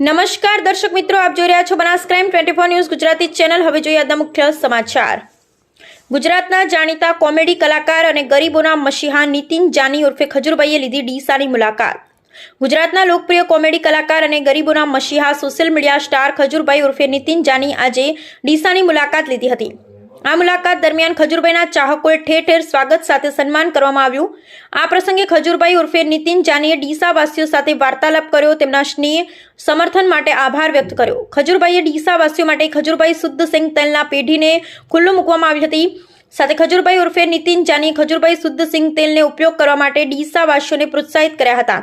નમસ્કાર, દર્શક મિત્રો, આપ જોઈ રહ્યા છો Banas crime twenty four news Gujarati channel. હવે જોઈએ આજના મુખ્ય સમાચાર. ગુજરાતના જાણીતા કોમેડી કલાકાર અને ગરીબોના મશીહા નીતિન જાની ઉર્ફે ખજુરભાઈએ લીધી ડીસાની મુલાકાત. ગુજરાતના લોકપ્રિય કોમેડી કલાકાર અને ગરીબોના મશીહા સોશિયલ મીડિયા સ્ટાર ખજુરભાઈ ઉર્ફે નીતિન જાની આજે ડીસાની મુલાકાત લીધી હતી. આ મુલાકાત દરમિયાન ખજુરભાઈના ચાહકોએ ઠેર ઠેર સ્વાગત સાથે સન્માન કરવામાં આવ્યું. આ પ્રસંગે ખજુરભાઈ ઉર્ફે નીતિન જાનીએ ડીસાવાસીઓ સાથે વાર્તાલાપ કર્યો. તેમના સ્નેહ, સમર્થન માટે આભાર વ્યક્ત કર્યો. ખજુરભાઈએ ડીસાવાસીઓ માટે ખજુરભાઈ શુદ્ધ સિંગ તેલના પેઢીને ખુલ્લું મૂકવામાં આવી હતી. સાથે ખજુરભાઈ ઉર્ફે નીતિન જાની ખજુરભાઈ શુદ્ધ સિંગ તેલને ઉપયોગ કરવા માટે ડીસાવાસીઓને પ્રોત્સાહિત કર્યા હતા.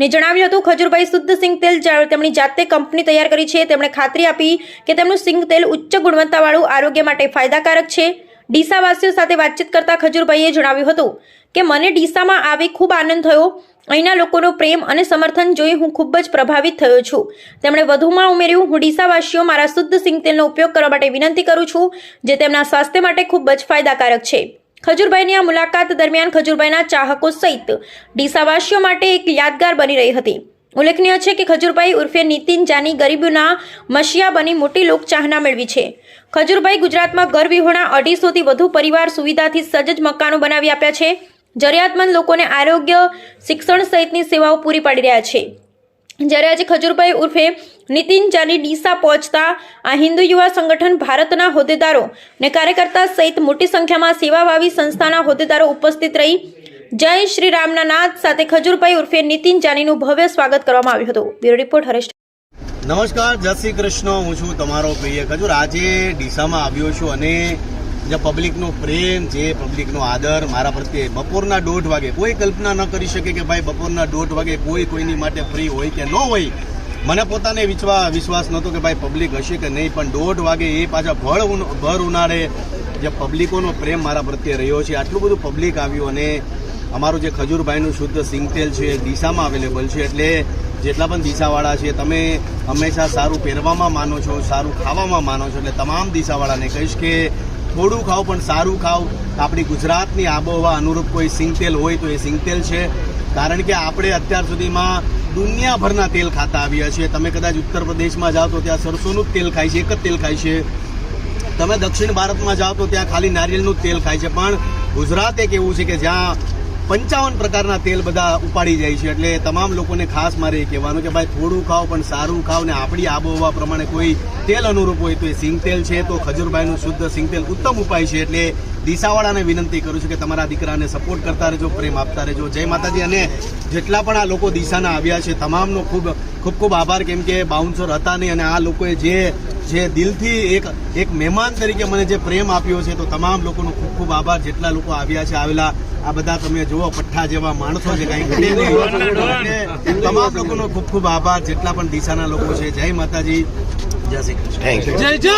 ને જણાવ્યું હતું, ખજુરભાઈ શુદ્ધ સિંગ તેલ તેમની જાતે કંપની તૈયાર કરી છે. તેમણે ખાતરી આપી કે તેમનું સિંગ તેલ ઉચ્ચ ગુણવત્તાવાળું આરોગ્ય માટે ફાયદાકારક છે. ડીસાવાસીઓ સાથે વાતચીત કરતા ખજૂરભાઈએ જણાવ્યું હતું કે, મને ડીસામાં આવી ખૂબ આનંદ થયો. અહીંના લોકોનો પ્રેમ અને સમર્થન જોઈ હું ખૂબ જ પ્રભાવિત થયો છું. તેમણે વધુમાં ઉમેર્યું, હું ડીસાવાસીઓ મારા શુદ્ધ સિંગ તેલનો ઉપયોગ કરવા માટે વિનંતી કરું છું, જે તેમના સ્વાસ્થ્ય માટે ખૂબ જ ફાયદાકારક છે. ખજૂરભાઈની આ મુલાકાત દરમિયાન ખજૂરભાઈના ચાહકો સહિત ડીસાવાસીઓ માટે એક યાદગાર બની રહી હતી. ઉલ્લેખનીય છે કે ખજૂરભાઈ ઉર્ફે નીતિન જાની ગરીબીના મશિયા બની મોટી લોકચાહના મેળવી છે. ખજૂરભાઈ ગુજરાતમાં ઘર વિહોણા અઢીસોથી વધુ પરિવાર સુવિધાથી સજ્જ મકાનો બનાવી આપ્યા છે. જરૂરિયાતમંદ લોકોને આરોગ્ય, શિક્ષણ સહિતની સેવાઓ પૂરી પાડી રહ્યા છે. જ્યારે આજે ખજૂરભાઈ ઉર્ફે નીતિન જાની ડીસા પહોંચતા આ હિન્દુ યુવા સંગઠન ભારતના હોદ્દેદારો અને કાર્યકર્તા સહિત મોટી સંખ્યામાં સેવાભાવી સંસ્થાના હોદ્દેદારો ઉપસ્થિત રહી જય શ્રી રામના નાદ સાથે ખજુરભાઈ ઉર્ફે નીતિન જાનીનું ભવ્ય સ્વાગત કરવામાં આવ્યું હતું. બ્યુરો રિપોર્ટ હરેશ નમસ્કાર, જય શ્રી કૃષ્ણ. હું છું તમારો પ્રિય ખજુર. આજે ડીસામાં આવ્યો છું અને જે પબ્લિકનો પ્રેમ જે પબ્લિકનો આદર મારા પ્રત્યે બપોરના દોઢ વાગે કોઈ કલ્પના ન કરી શકે કે ભાઈ બપોરના દોઢ વાગે કોઈ કોઈની માટે ફ્રી હોય કે ન હોય. મને પોતાને વિશ્વા, વિશ્વાસ નહોતો કે ભાઈ પબ્લિક હશે કે નહીં, પણ દોઢ વાગે એ પાછા ભળ ભર ઉનાળે જે પબ્લિકોનો પ્રેમ મારા પ્રત્યે રહ્યો છે. આટલું બધું પબ્લિક આવ્યું અને અમારું જે ખજૂરભાઈનું શુદ્ધ સિંગતેલ છે દિશામાં અવેલેબલ છે. એટલે જેટલા પણ દિશાવાળા છે, તમે હંમેશા સારું પહેરવામાં માનો છો, સારું ખાવામાં માનો છો, એટલે તમામ દિશાવાળાને કહીશ કે થોડું ખાઓ પણ સારું ખાઓ આપણી ગુજરાતની આબોહવા અનુરૂપ કોઈ સિંગતેલ હોય તો એ સિંગતેલ છે. કારણ કે આપણે અત્યાર સુધીમાં દુનિયાભરના તેલ ખાતા આવ્યા છીએ. તમે કદાચ ઉત્તર પ્રદેશમાં જાઓ તો ત્યાં સરસોનું જ તેલ ખાય છે, એક જ તેલ ખાય છે. તમે દક્ષિણ ભારતમાં જાઓ તો ત્યાં ખાલી નારિયેળનું તેલ ખાય છે. પણ ગુજરાત એક એવું છે કે જ્યાં પંચાવન પ્રકારના તેલ બધા ઉપાડી જાય છે. એટલે તમામ લોકોને ખાસ મારે એ કહેવાનું કે ભાઈ, થોડું ખાઓ પણ સારું ખાઓ ને આપણી આબોહવા પ્રમાણે કોઈ તેલ અનુરૂપ હોય તો એ સિંગ તેલ છે તો ખજૂરભાઈનું શુદ્ધ સિંગ તેલ ઉત્તમ ઉપાય છે. એટલે દિશાવાળાને વિનંતી કરું છું કે તમારા દીકરાને સપોર્ટ કરતા રહેજો, પ્રેમ આપતા રહેજો. જય માતાજી. અને જેટલા પણ આ લોકો દિશાના આવ્યા છે, તમામનો ખૂબ ખૂબ ખૂબ આભાર. કેમ કે બાઉન્સર હતા નહીં અને આ લોકોએ જે જે દિલથી એક એક મહેમાન તરીકે મને જે પ્રેમ આપ્યો છે તો તમામ લોકોનો ખૂબ ખૂબ આભાર. જેટલા લોકો આવ્યા છે આવેલા આ બધા તમે જુઓ પઠ્ઠા જેવા માણસો છે કાંઈ ઘટે નહીં. તમામ લોકોનો ખૂબ ખૂબ આભાર જેટલા પણ દિશાના લોકો છે. જય માતાજી. જય શ્રી કૃષ્ણ. જય જય.